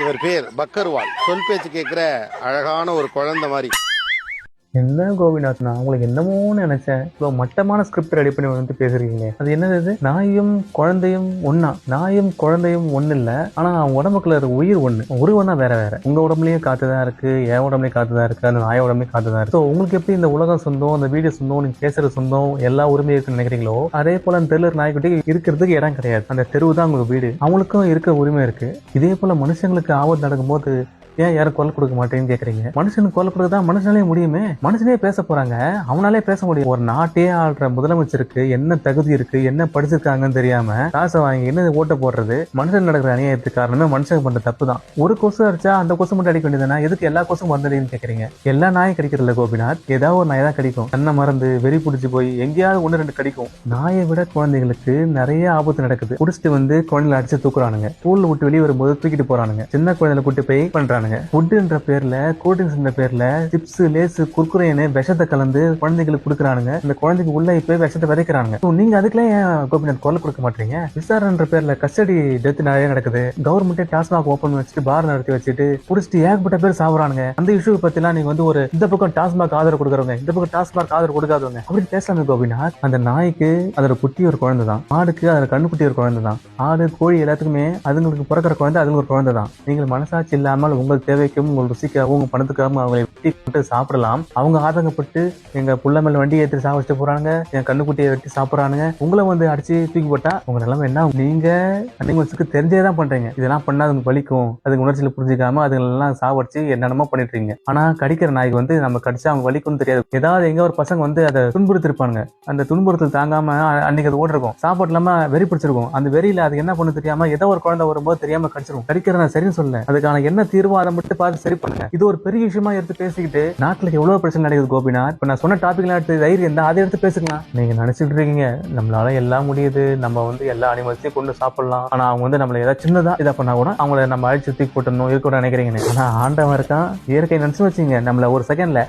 இவர் பேர் பக்கர்வால். சொல் பேச்சு கேட்குற அழகான ஒரு குழந்தை மாதிரி. என்ன கோபிநாத் நான் உங்களுக்கு என்னமோன்னு நினைச்சேன். இவ்வளோ மட்டமான ஸ்கிரிப்ட் ரெடி பண்ணி வந்து பேசுறீங்களே. அது என்னது நாயும் குழந்தையும் ஒன்னா நாயும் குழந்தையும் ஒன்னு இல்ல. ஆனா அவன் உடம்புக்குள்ள இருக்க உயிர் ஒண்ணு. உருவம்னா வேற வேற. உங்க உடம்புலயும் காத்து தான் இருக்கு என் உடம்புலயும் காத்து தான் இருக்கு அந்த நாய உடம்புலயும் காத்து தான் இருக்கு. ஸோ உங்களுக்கு எப்படி இந்த உலகம் சொந்தம் அந்த வீடு சொந்தம் நீங்க பேசுற சொந்தம் எல்லா உரிமையும் இருக்குன்னு நினைக்கிறீங்களோ அதே போல அந்த தெருல நாய்க்குட்டி இருக்கிறதுக்கு இடம் கிடையாது. அந்த தெருவு தான் உங்களுக்கு வீடு. அவங்களுக்கும் இருக்க உரிமை இருக்கு. இதே போல மனுஷங்களுக்கு ஆபத்து நடக்கும்போது ஏன் யாரும் குரல் கொடுக்க மாட்டேன்னு கேக்குறீங்க? மனுஷனுக்கு குரல் கொடுக்க தான் மனுஷனாலே முடியுமே? மனுஷனே பேச போறாங்க. அவனாலே பேச முடியும். ஒரு நாட்டையே ஆள்ற முதலமைச்சருக்கு என்ன தகுதி இருக்கு? என்ன படிச்சிருக்காங்கன்னு தெரியாம காசை வாங்கி என்ன ஓட்ட போடுறது? மனுஷன் நடக்கிற அநியாயத்துக்கு காரணமே மனுஷங்க பண்ற தப்பு தான் ஒரு கொசு அடிச்சா அந்த கொசு மட்டும் அடிக்க வேண்டியதுனா எதுக்கு எல்லா கொசும் மருந்தடின்னு கேக்குறீங்க? எல்லா நாயும் கிடைக்கிறதுல கோபிநாத் ஏதாவது ஒரு நாய் தான் கிடைக்கும். கண்ணை மறந்து வெறி பிடிச்சி போய் எங்கேயாவது ஒன்று ரெண்டு கடிக்கும். நாயை விட குழந்தைகளுக்கு நிறைய ஆபத்து நடக்குது. குடிச்சிட்டு வந்து குழந்தைகளை அடிச்சு தூக்குறானுங்க. ஸ்கூல்ல விட்டு வெளியே வரும்போது தூக்கிட்டு போறானுங்க. சின்ன குழந்தைகளை கூட்டு போய் பண்றாங்க பண்றானுங்க ஃபுட்டுன்ற பேர்ல கூல்ட்ரிங்க்ஸ்ன்ற பேர்ல சிப்ஸ் லேஸ் குர்குரேன்னு விஷத்தை கலந்து குழந்தைகளுக்கு கொடுக்குறானுங்க. இந்த குழந்தைக்கு உள்ள இப்ப விஷத்தை விதைக்கிறானுங்க. நீங்க அதுக்கெல்லாம் ஏன் கோபிநாத் குரல் கொடுக்க மாட்டீங்க? விசாரணைன்ற பேர்ல கஸ்டடி டெத் நிறைய நடக்குது. கவர்மெண்ட்டே டாஸ்மாக் ஓபன் வச்சுட்டு பார் நடத்தி வச்சுட்டு புடிச்சிட்டு ஏகப்பட்ட பேர் சாவுறானுங்க. அந்த இஷ்யூ பத்திலாம் நீங்க வந்து ஒரு இந்த பக்கம் டாஸ்மாக் ஆதரவு கொடுக்குறவங்க இந்த பக்கம் டாஸ்மாக் ஆதரவு கொடுக்காதவங்க அப்படி பேசாம கோபிநாத். அந்த நாய்க்கு அதோட குட்டி ஒரு குழந்தை தான். மாடுக்கு அதோட கண்ணுக்குட்டி ஒரு குழந்தை தான். ஆடு கோழி எல்லாத்துக்குமே அதுங்களுக்கு பிறக்கிற குழந்தை அதுங்க ஒரு குழந்தை தான். நீங்கள் மனசாட்சி இல்லாமல் உங்கள் தேவைக்கும் உங்கள் ருசிக்காகவும் உங்க பணத்துக்காகவும் அவங்களை வெட்டி போட்டு சாப்பிடலாம். அவங்க ஆதங்கப்பட்டு எங்க புள்ள மேல வண்டி ஏற்றி சாப்பிட்டு போறாங்க என் கண்ணுக்குட்டியை வெட்டி சாப்பிட்றானுங்க. உங்களை வந்து அடிச்சு தூக்கி போட்டா உங்க நிலைமை என்ன? ஆகும்? நீங்க அனிமல்ஸுக்கு தெரிஞ்சே தான் பண்றீங்க. இதெல்லாம் பண்ணா அதுங்க வலிக்கும். அதுக்கு உணர்ச்சியில புரிஞ்சுக்காம அதுங்களெல்லாம் சாப்பிடுச்சு என்னென்னமோ பண்ணிட்டு இருக்கீங்க ஆனா கடிக்கிற நாய்க்கு வந்து நம்ம கடிச்சா அவங்க வலிக்கும்னு தெரியாது. ஏதாவது எங்க ஒரு பசங்க வந்து அதை துன்புறுத்திருப்பானுங்க. அந்த துன்புறுத்தல் தாங்காம அன்னைக்கு அது ஓடிருக்கும். சாப்பாடு இல்லாம வெறி பிடிச்சிருக்கும். அந்த வெறியில அது என்ன பண்ணு தெரியாம ஏதோ ஒரு குழந்தை வரும்போது தெரியாம கடிச்சிரும். கடிக்கிற நான் சரின்னு சொல்ல அதுக்கான என்ன தீர்வா அதை மட்டும் பார்த்து சரி பண்ணுங்க. இது ஒரு பெரிய விஷயமா எடுத்து பேசிக்கிட்டு நாட்டுல எவ்வளவு பிரச்சனை நடக்குது கோபிநாத்? இப்ப நான் சொன்ன டாபிக்லாம் எடுத்து தைரியம் இருந்தா அதை எடுத்து பேசுக்கலாம். நீங்க நினைச்சிட்டு இருக்கீங்க நம்மளால எல்லாம் முடியுது நம்ம வந்து எல்லா அனிமல்ஸையும் கொண்டு சாப்பிடலாம். ஆனா அவங்க வந்து நம்மள ஏதாவது சின்னதா இதை பண்ணா கூட அவங்கள நம்ம அழிச்சு தூக்கி போட்டணும் இருக்கணும்னு நினைக்கிறீங்க ஆனா ஆண்டவன் இருக்கான். இயற்கை நினைச்சு வச்சுங்க நம்மள ஒரு செகண்ட்ல